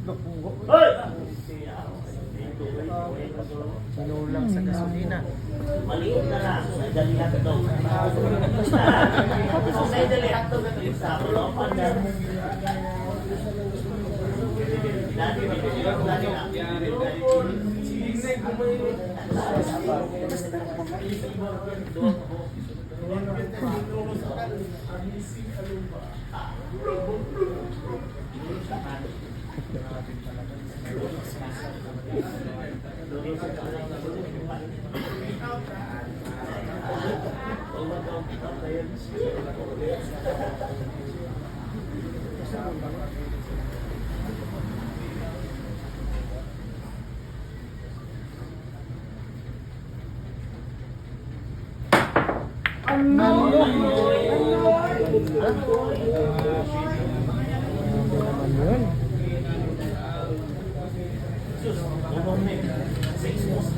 Hoy! Sinulang sa gasolina. Maliit na lang. May dalihat ito. May dalihat ito gasolina sa Lopan na. Dati ba ito? Dati na. Ano don't